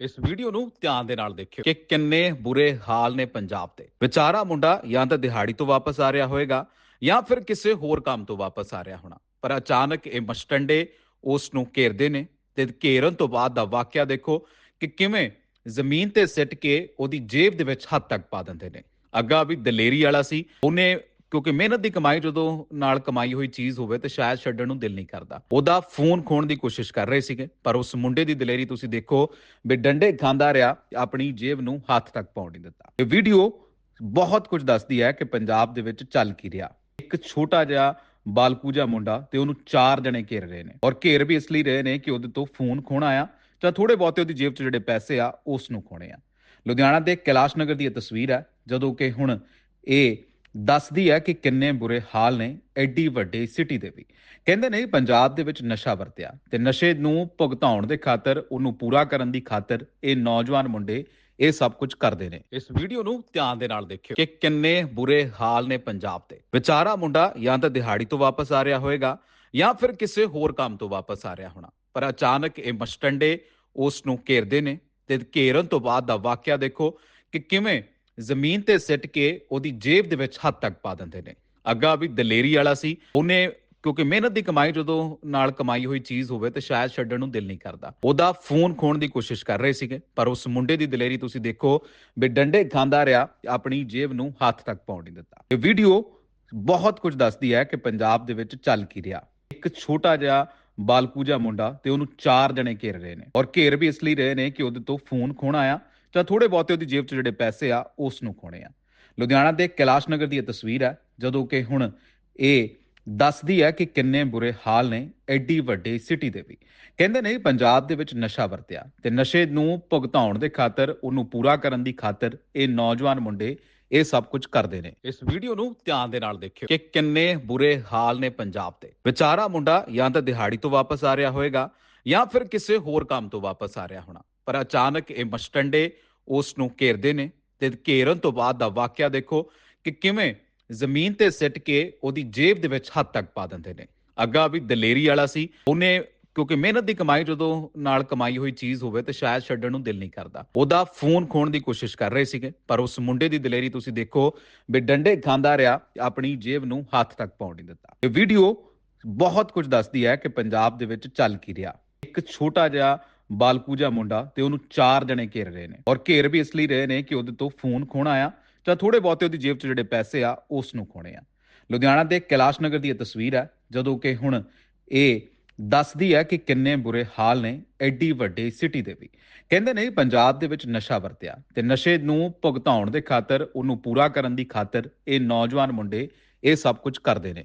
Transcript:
ਇਸ ਵੀਡੀਓ ਨੂੰ ਧਿਆਨ ਦੇ ਨਾਲ ਦੇਖਿਓ ਕਿ ਕਿੰਨੇ ਬੁਰੇ ਹਾਲ ਨੇ ਪੰਜਾਬ ਦੇ। ਵਿਚਾਰਾ ਮੁੰਡਾ ਜਾਂ ਤਾਂ ਦਿਹਾੜੀ ਤੋਂ ਵਾਪਸ ਆ ਰਿਹਾ ਹੋਵੇਗਾ ਜਾਂ ਫਿਰ ਕਿਸੇ ਹੋਰ ਕੰਮ ਤੋਂ ਵਾਪਸ ਆ ਰਿਹਾ ਹੋਣਾ। ਪਰ ਅਚਾਨਕ ਇਹ ਮਸਟੰਡੇ ਉਸ ਨੂੰ ਘੇਰਦੇ ਨੇ ਤੇ ਘੇਰਨ ਤੋਂ ਬਾਅਦ ਦਾ ਵਾਕਿਆ ਦੇਖੋ ਕਿ ਕਿਵੇਂ ਜ਼ਮੀਨ ਤੇ ਸਿੱਟ ਕੇ ਉਹਦੀ ਜੇਬ ਦੇ ਵਿੱਚ ਹੱਥ ਤੱਕ ਪਾ ਦਿੰਦੇ ਨੇ। ਅੱਗਾ ਵੀ ਦਲੇਰੀ ਵਾਲਾ ਸੀ, ਉਹਨੇ ਕਿਉਂਕਿ ਮਿਹਨਤ ਦੀ ਕਮਾਈ ਜਦੋਂ ਨਾਲ ਕਮਾਈ ਹੋਈ ਚੀਜ਼ ਹੋਵੇ ਤੇ ਸ਼ਾਇਦ ਛੱਡਣ ਨੂੰ ਦਿਲ ਨਹੀਂ ਕਰਦਾ। ਉਹਦਾ ਫੋਨ ਖੋਣ ਦੀ ਕੋਸ਼ਿਸ਼ ਕਰ ਰਹੇ ਸੀਗੇ, ਪਰ ਉਸ ਮੁੰਡੇ ਦੀ ਦਲੇਰੀ ਤੁਸੀਂ ਦੇਖੋ ਵੀ ਡੰਡੇ ਖਾਂਦਾ ਰਿਹਾ, ਆਪਣੀ ਜੇਬ ਨੂੰ ਹੱਥ ਤੱਕ ਪਾਉਣ ਨਹੀਂ ਦਿੱਤਾ। ਇਹ ਵੀਡੀਓ ਬਹੁਤ ਕੁਝ ਦੱਸਦੀ ਹੈ ਕਿ ਪੰਜਾਬ ਦੇ ਵਿੱਚ ਚੱਲ ਕੀ ਰਿਹਾ। ਇੱਕ ਛੋਟਾ ਜਿਹਾ ਬਾਲਕੂ ਜਿਹਾ ਮੁੰਡਾ ਤੇ ਉਹਨੂੰ ਚਾਰ ਜਣੇ ਘੇਰ ਰਹੇ ਨੇ ਔਰ ਘੇਰ ਵੀ ਇਸ ਲਈ ਰਹੇ ਨੇ ਕਿ ਉਹਦੇ ਤੋਂ ਫੋਨ ਖੋਣਾ ਆ ਜਾਂ ਥੋੜੇ ਬਹੁਤੇ ਉਹਦੀ ਜੇਬ 'ਚ ਜਿਹੜੇ ਪੈਸੇ ਆ, ਉਸ ਨੂੰ ਖੋਣੇ ਆ। ਲੁਧਿਆਣਾ ਦੇ ਕੈਲਾਸ਼ ਨਗਰ ਦੀ ਇਹ ਤਸਵੀਰ ਹੈ, ਜਦੋਂ ਕਿ ਹੁਣ ਇਹ ਦੱਸਦੀ ਹੈ ਕਿ ਕਿੰਨੇ ਬੁਰੇ ਹਾਲ ਨੇ ਐਡੀ ਵੱਡੀ ਸਿਟੀ ਦੇ ਵੀ। ਕਹਿੰਦੇ ਨੇ ਪੰਜਾਬ ਦੇ ਵਿੱਚ ਨਸ਼ਾ ਵਰਤਿਆ ਤੇ ਨਸ਼ੇ ਨੂੰ ਭੁਗਤਾਉਣ ਦੇ ਖਾਤਰ ਉਹਨੂੰ ਪੂਰਾ ਕਰਨ ਦੀ ਖਾਤਰ ਇਹ ਨੌਜਵਾਨ ਮੁੰਡੇ ਇਹ ਸਭ ਕੁਝ ਕਰਦੇ ਨੇ। ਇਸ ਵੀਡੀਓ ਨੂੰ ਧਿਆਨ ਦੇ ਨਾਲ ਦੇਖਿਓ ਕਿ ਕਿੰਨੇ ਬੁਰੇ ਹਾਲ ਨੇ ਪੰਜਾਬ ਦੇ। ਵਿਚਾਰਾ ਮੁੰਡਾ ਜਾਂ ਤਾਂ ਦਿਹਾੜੀ ਤੋਂ ਵਾਪਸ ਆ ਰਿਹਾ ਹੋਵੇਗਾ ਜਾਂ ਫਿਰ ਕਿਸੇ ਹੋਰ ਕੰਮ ਤੋਂ ਵਾਪਸ ਆ ਰਿਹਾ ਹੋਣਾ। ਪਰ ਅਚਾਨਕ ਇਹ ਮਸਟੰਡੇ ਉਸ ਨੂੰ ਘੇਰਦੇ ਨੇ ਤੇ ਘੇਰਨ ਤੋਂ ਬਾਅਦ ਦਾ ਵਾਕਿਆ ਦੇਖੋ ਕਿ ਕਿਵੇਂ ਜ਼ਮੀਨ ਤੇ ਸਿੱਟ ਕੇ ਉਹਦੀ ਜੇਬ ਦੇ ਵਿੱਚ ਹੱਥ ਤੱਕ ਪਾ ਦਿੰਦੇ ਨੇ। ਅੱਗਾ ਵੀ ਦਲੇਰੀ ਵਾਲਾ ਸੀ। ਉਹਨੇ, ਕਿਉਂਕਿ ਮਿਹਨਤ ਦੀ ਕਮਾਈ ਜਦੋਂ ਨਾਲ ਕਮਾਈ ਹੋਈ ਚੀਜ਼ ਹੋਵੇ ਤੇ ਸ਼ਾਇਦ ਛੱਡਣ ਨੂੰ ਦਿਲ ਨਹੀਂ ਕਰਦਾ। ਉਹਦਾ ਫੋਨ ਖੋਣ ਦੀ ਕੋਸ਼ਿਸ਼ ਕਰ ਰਹੇ ਸੀਗੇ, ਪਰ ਉਸ ਮੁੰਡੇ ਦੀ ਦਲੇਰੀ ਤੁਸੀਂ ਦੇਖੋ ਵੀ ਡੰਡੇ ਖਾਂਦਾ ਰਿਹਾ, ਆਪਣੀ ਜੇਬ ਨੂੰ ਹੱਥ ਤੱਕ ਪਾਉਣ ਨਹੀਂ ਦਿੱਤਾ। ਇਹ ਵੀਡੀਓ ਬਹੁਤ ਕੁਝ ਦੱਸਦੀ ਹੈ ਕਿ ਪੰਜਾਬ ਦੇ ਵਿੱਚ ਚੱਲ ਕੀ ਰਿਹਾ। ਇੱਕ ਛੋਟਾ ਜਿਹਾ ਬਾਲਕੂ ਜਿਹਾ ਮੁੰਡਾ ਤੇ ਉਹਨੂੰ ਚਾਰ ਜਣੇ ਘੇਰ ਰਹੇ ਨੇ। ਔਰ ਘੇਰ ਵੀ ਇਸ ਲਈ ਰਹੇ ਨੇ ਕਿ ਉਹਦੇ ਤੋਂ ਫੋਨ ਖੋਣਾ ਆ ਜਾਂ ਥੋੜੇ ਬਹੁਤੇ ਉਹਦੀ ਜੇਬ 'ਚ ਜਿਹੜੇ ਪੈਸੇ ਆ ਉਸ ਨੂੰ ਖੋਣੇ ਆ। ਲੁਧਿਆਣਾ ਦੇ ਕੈਲਾਸ਼ ਨਗਰ ਦੀ ਇਹ ਤਸਵੀਰ ਹੈ, ਜਦੋਂ ਕਿ ਹੁਣ ਇਹ ਦੱਸਦੀ ਹੈ ਕਿ ਕਿੰਨੇ ਬੁਰੇ ਹਾਲ ਨੇ ਐਡੀ ਵੱਡੀ ਸਿਟੀ ਦੇ ਵੀ। ਕਹਿੰਦੇ ਨੇ ਪੰਜਾਬ ਦੇ ਵਿੱਚ ਨਸ਼ਾ ਵਰਤਿਆ ਤੇ ਨਸ਼ੇ ਨੂੰ ਭੁਗਤਾਉਣ ਦੇ ਖਾਤਰ, ਉਹਨੂੰ ਪੂਰਾ ਕਰਨ ਦੀ ਖਾਤਰ ਇਹ ਨੌਜਵਾਨ ਮੁੰਡੇ ਇਹ ਸਭ ਕੁਝ ਕਰਦੇ ਨੇ। ਇਸ ਵੀਡੀਓ ਨੂੰ ਧਿਆਨ ਦੇ ਨਾਲ ਦੇਖਿਓ ਕਿ ਕਿੰਨੇ ਬੁਰੇ ਹਾਲ ਨੇ ਪੰਜਾਬ ਦੇ। ਵਿਚਾਰਾ ਮੁੰਡਾ ਜਾਂ ਤਾਂ ਦਿਹਾੜੀ ਤੋਂ ਵਾਪਸ ਆ ਰਿਹਾ ਹੋਵੇਗਾ ਜਾਂ ਫਿਰ ਕਿਸੇ ਹੋਰ ਕੰਮ ਤੋਂ ਵਾਪਸ ਆ ਰਿਹਾ ਹੋਣਾ। ਪਰ ਅਚਾਨਕ ਇਹ ਮਸਟੰਡੇ ਉਸ ਨੂੰ ਘੇਰਦੇ ਨੇ ਤੇ ਘੇਰਨ ਤੋਂ ਬਾਅਦ ਦਾ ਵਾਕਿਆ ਦੇਖੋ ਕਿ ਕਿਵੇਂ ਜ਼ਮੀਨ ਤੇ ਸਿੱਟ ਕੇ ਉਹਦੀ ਜੇਬ ਦੇ ਵਿੱਚ ਹੱਥ ਤੱਕ ਪਾ ਦਿੰਦੇ ਨੇ। ਅੱਗਾ ਵੀ ਦਲੇਰੀ ਵਾਲਾ ਸੀ, ਉਹਨੇ ਕਿਉਂਕਿ ਮਿਹਨਤ ਦੀ ਕਮਾਈ ਜਦੋਂ ਨਾਲ ਕਮਾਈ ਹੋਈ ਚੀਜ਼ ਹੋਵੇ ਤੇ ਸ਼ਾਇਦ ਛੱਡਣ ਨੂੰ ਦਿਲ ਨਹੀਂ ਕਰਦਾ। ਉਹਦਾ ਫੋਨ ਖੋਣ ਦੀ ਕੋਸ਼ਿਸ਼ ਕਰ ਰਹੇ ਸੀਗੇ, ਪਰ ਉਸ ਮੁੰਡੇ ਦੀ ਦਲੇਰੀ ਤੁਸੀਂ ਦੇਖੋ ਵੀ ਡੰਡੇ ਖਾਂਦਾ ਰਿਹਾ, ਆਪਣੀ ਜੇਬ ਨੂੰ ਹੱਥ ਤੱਕ ਪਾਉਣ ਨਹੀਂ ਦਿੱਤਾ। ਇਹ ਵੀਡੀਓ ਬਹੁਤ ਕੁਝ ਦੱਸਦੀ ਹੈ ਕਿ ਪੰਜਾਬ ਦੇ ਵਿੱਚ ਚੱਲ ਕੀ ਰਿਹਾ। ਇੱਕ ਛੋਟਾ ਜਿਹਾ ਬਾਲਕੂ ਜਿਹਾ ਮੁੰਡਾ ਤੇ ਉਹਨੂੰ ਚਾਰ ਜਣੇ ਘੇਰ ਰਹੇ ਨੇ। ਔਰ ਘੇਰ ਵੀ ਇਸ ਲਈ ਰਹੇ ਨੇ ਕਿ ਉਹਦੇ ਤੋਂ ਫੋਨ ਖੋਣਾ ਆ ਜਾਂ ਥੋੜੇ ਬਹੁਤੇ ਉਹਦੀ ਜੇਬ 'ਚ ਜਿਹੜੇ ਪੈਸੇ ਆ, ਉਸ ਨੂੰ ਖੋਣੇ ਆ। ਲੁਧਿਆਣਾ ਦੇ ਕੈਲਾਸ਼ ਨਗਰ ਦੀ ਇਹ ਤਸਵੀਰ ਹੈ, ਜਦੋਂ ਕਿ ਹੁਣ ਇਹ ਦੱਸਦੀ ਹੈ ਕਿ ਕਿੰਨੇ ਬੁਰੇ ਹਾਲ ਨੇ ਐਡੀ ਵੱਡੀ ਸਿਟੀ ਦੇ ਵੀ। ਕਹਿੰਦੇ ਨੇ ਪੰਜਾਬ ਦੇ ਵਿੱਚ ਨਸ਼ਾ ਵਰਤਿਆ ਤੇ ਨਸ਼ੇ ਨੂੰ ਭੁਗਤਾਉਣ ਦੇ ਖਾਤਰ, ਉਹਨੂੰ ਪੂਰਾ ਕਰਨ ਦੀ ਖਾਤਰ ਇਹ ਨੌਜਵਾਨ ਮੁੰਡੇ ਇਹ ਸਭ ਕੁਝ ਕਰਦੇ ਨੇ।